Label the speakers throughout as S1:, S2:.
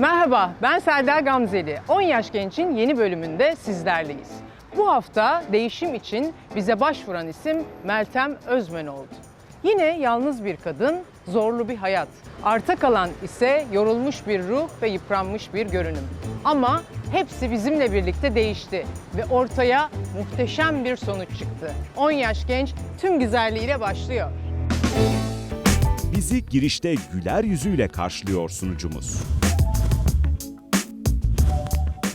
S1: Merhaba, ben Selda Gamzeli. 10 Yaş Genç'in yeni bölümünde sizlerleyiz. Bu hafta değişim için bize başvuran isim Meltem Özmen oldu. Yine yalnız bir kadın, zorlu bir hayat. Arta kalan ise yorulmuş bir ruh ve yıpranmış bir görünüm. Ama hepsi bizimle birlikte değişti ve ortaya muhteşem bir sonuç çıktı. 10 Yaş Genç tüm güzelliğiyle başlıyor.
S2: Bizi girişte güler yüzüyle karşılıyor sunucumuz.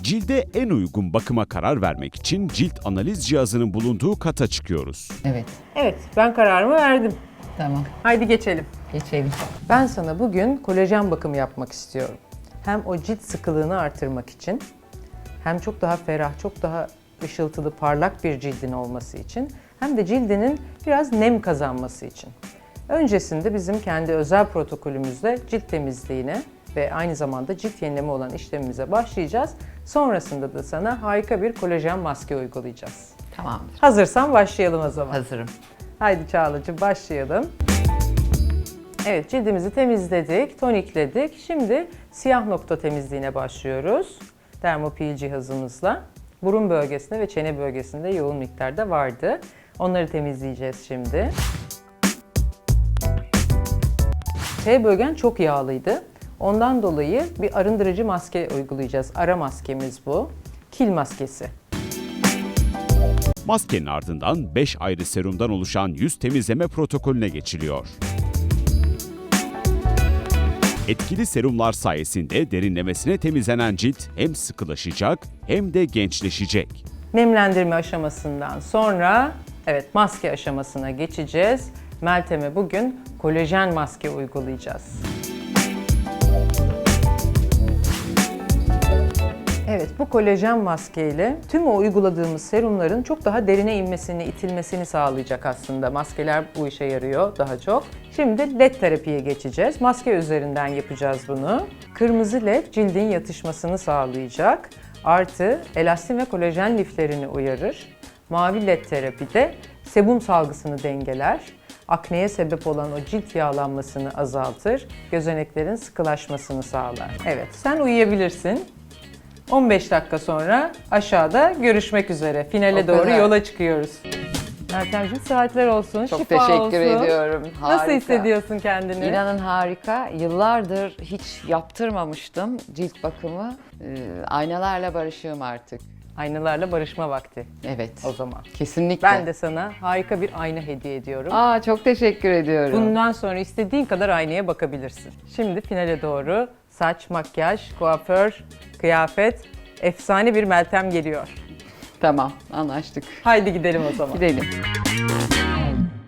S2: Cilde en uygun bakıma karar vermek için cilt analiz cihazının bulunduğu kata çıkıyoruz.
S3: Evet,
S1: Evet, ben kararımı verdim.
S3: tamam.
S1: Haydi geçelim.
S3: Geçelim.
S1: Ben sana bugün kolajen bakımı yapmak istiyorum. Hem o cilt sıkılığını artırmak için hem çok daha ferah, çok daha ışıltılı, parlak bir cildin olması için hem de cildinin biraz nem kazanması için. Öncesinde bizim kendi özel protokolümüzle cilt temizliğine ve aynı zamanda cilt yenileme olan işlemimize başlayacağız. Sonrasında da sana harika bir kolajen maske uygulayacağız.
S3: Tamamdır.
S1: Hazırsan başlayalım o zaman.
S3: Hazırım.
S1: Haydi Çağla'cığım başlayalım. Evet cildimizi temizledik, tonikledik. Şimdi siyah nokta temizliğine başlıyoruz. Dermopil cihazımızla. Burun bölgesinde ve çene bölgesinde yoğun miktarda vardı. Onları temizleyeceğiz şimdi. T bölgen çok yağlıydı. Ondan dolayı bir arındırıcı maske uygulayacağız. Ara maskemiz bu. Kil maskesi.
S2: Maskenin ardından 5 ayrı serumdan oluşan yüz temizleme protokolüne geçiliyor. Etkili serumlar sayesinde derinlemesine temizlenen cilt hem sıkılaşacak hem de gençleşecek.
S1: Nemlendirme aşamasından sonra evet maske aşamasına geçeceğiz. Meltem'e bugün kolajen maske uygulayacağız. Evet bu kolajen maskeyle tüm o uyguladığımız serumların çok daha derine inmesini, itilmesini sağlayacak aslında. Maskeler bu işe yarıyor daha çok. Şimdi led terapiye geçeceğiz. Maske üzerinden yapacağız bunu. Kırmızı led cildin yatışmasını sağlayacak. Artı elastin ve kolajen liflerini uyarır. Mavi led terapide sebum salgısını dengeler. Akneye sebep olan o cilt yağlanmasını azaltır. Gözeneklerin sıkılaşmasını sağlar. Evet sen uyuyabilirsin. 15 dakika sonra aşağıda görüşmek üzere. Finale
S3: O
S1: doğru
S3: kadar.
S1: yola çıkıyoruz. Meltemciğim saatler olsun,
S3: Çok
S1: şifa
S3: teşekkür
S1: olsun.
S3: ediyorum.
S1: Nasıl
S3: Harika.
S1: hissediyorsun kendini?
S3: İnanın harika. Yıllardır hiç yaptırmamıştım cilt bakımı. Ee, aynalarla barışığım artık.
S1: Aynalarla barışma vakti
S3: Evet.
S1: o zaman.
S3: Kesinlikle.
S1: Ben de sana harika bir ayna hediye ediyorum.
S3: Aa çok teşekkür ediyorum.
S1: Bundan sonra istediğin kadar aynaya bakabilirsin. Şimdi finale doğru saç, makyaj, kuaför, kıyafet, efsane bir Meltem geliyor.
S3: Tamam, anlaştık.
S1: Haydi gidelim o zaman.
S3: Gidelim.